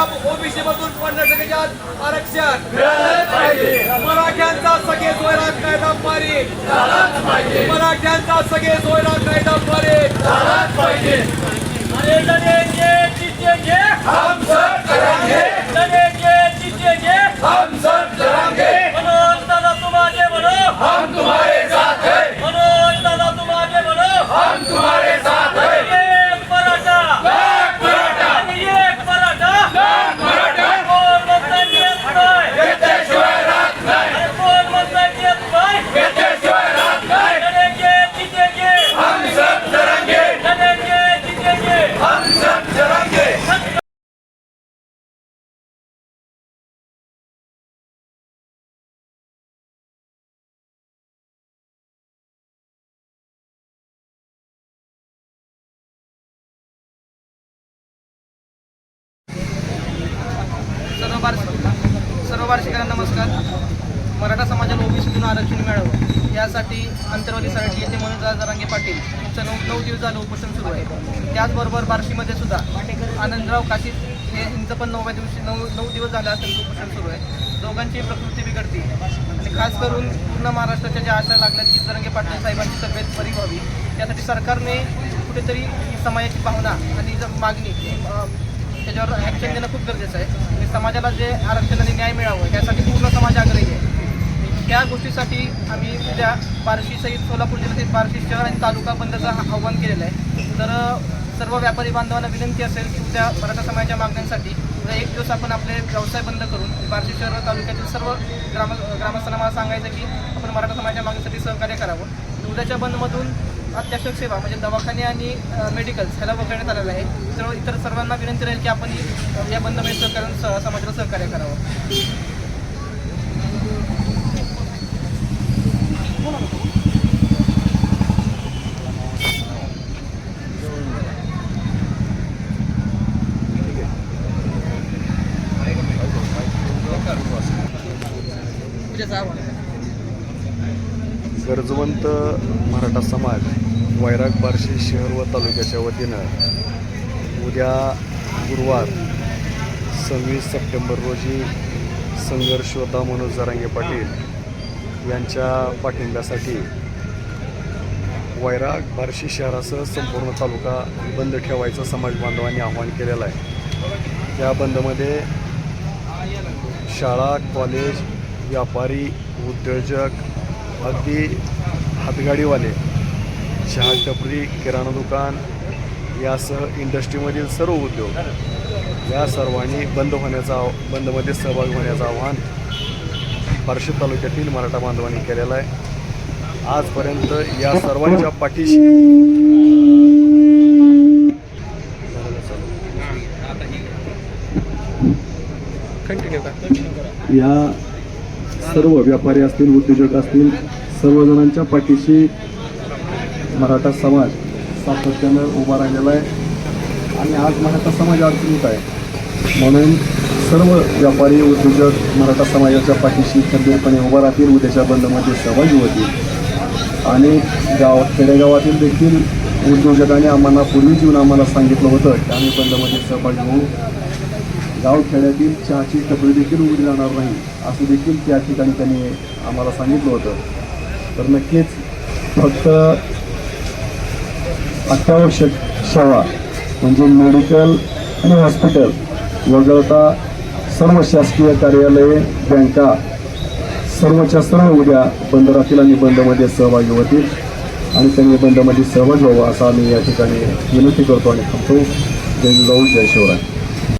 OBC मधून पन्नास टक्के आरक्षण. मराठ्यांचा सगळे सोयरात कायदा पारित मराठ्यांचा सगळे सोयरात कायदा पारित सर्व वार्षिकांना नमस्कार. मराठा समाजाला ओबीसीतून आरक्षण मिळावं यासाठी अंतर्वादी सराठी येथे मनोज जरांगे पाटील यांचं नऊ नऊ दिवस झालं उपोषण सुरू आहे. त्याचबरोबर बार्शीमध्ये सुद्धा आनंदराव काशीद हे यांचं पण नवव्या दिवशी नऊ नऊ दिवस झालं असं उपोषण सुरू आहे. दोघांची प्रकृती बिघडती. आणि खास करून पूर्ण महाराष्ट्राच्या ज्या आशा लागल्या की जरांगे पाटील साहेबांची तब्येत बरी व्हावी त्यासाठी सरकारने कुठेतरी समाजाची भावना आणि मागणी त्याच्यावर ॲक्शन देणं खूप गरजेचं आहे. आणि समाजाला जे आरक्षण आणि न्याय मिळावं यासाठी पूर्ण समाज आग्रही आहे. त्या गोष्टीसाठी आम्ही उद्या बार्शी सहित सोलापूर जिल्ह्यातील बार्शी शहर आणि तालुका बंदचं आवाहन आव्हान केलेलं आहे. तर सर्व व्यापारी बांधवांना विनंती असेल की उद्या मराठा समाजाच्या मागण्यांसाठी उद्या एक दिवस आपण आपले व्यवसाय बंद करून बार्शी शहर तालुक्यातील सर्व ग्राम ग्रामस्थांना मला सांगायचं की आपण मराठा समाजाच्या मागणीसाठी सहकार्य करावं. उद्याच्या बंदमधून अत्यावश्यक सेवा म्हणजे दवाखाने आणि मेडिकल्स ह्याला वगळण्यात आलेलं आहे. सर्व इतर सर्वांना विनंती राहील की आपण या बंदमध्ये सहकार्य स- समाजाला सहकार्य करावं. उद्याचं आव्हान गरजवंत मराठा समाज वैराग बार्शी शहर व तालुक्याच्या वतीनं उद्या गुरुवार सव्वीस सप्टेंबर रोजी संघर्ष मनोज जरांगे पाटील यांच्या पाठिंब्यासाठी वैराग बार्शी शहरासह संपूर्ण तालुका बंद ठेवायचं समाज बांधवांनी आवाहन केलेलं आहे. त्या बंदमध्ये शाळा कॉलेज व्यापारी उद्योजक अगदी हातगाडीवाले चहा टपरी किराणा दुकान यासह इंडस्ट्रीमधील सर्व उद्योग या सर्वांनी बंद होण्याचा आव- बंदमध्ये सहभागी होण्याचं आवाहन बार्शी तालुक्यातील मराठा बांधवांनी केलेलं आहे. आजपर्यंत या सर्वांच्या पाठीशी या सर्व व्यापारी असतील उद्योजक असतील सर्वजणांच्या पाठीशी मराठा समाज सातत्यानं उभा राहिलेला आहे. आणि आज मराठा समाज अडचणीत आहे. म्हणून सर्व व्यापारी उद्योजक मराठा समाजाच्या पाठीशी खंबीरपणे उभा राहतील उद्याच्या बंदमध्ये सहभागी होतील. आणि गाव खेडेगावातील देखील उद्योजकांनी आम्हाला पूर्वी जीवन आम्हाला सांगितलं होतं की आम्ही बंदमध्ये सहभागी होऊ. गावखेड्यातील चहाची टपरी देखील उघडी जाणार नाही असं देखील त्या ठिकाणी त्यांनी आम्हाला सांगितलं होतं. तर नक्कीच फक्त अत्यावश्यक सेवा म्हणजे मेडिकल आणि हॉस्पिटल वगळता सर्व शासकीय कार्यालये बँका सर्वच्या सर्व उद्या बंद राहतील आणि बंदमध्ये सहभागी होतील आणि त्यांनी बंदमध्ये सहभागी व्हावं असा आम्ही या ठिकाणी विनंती करतो आणि थांबतो. जय जाऊ जय शिवराय.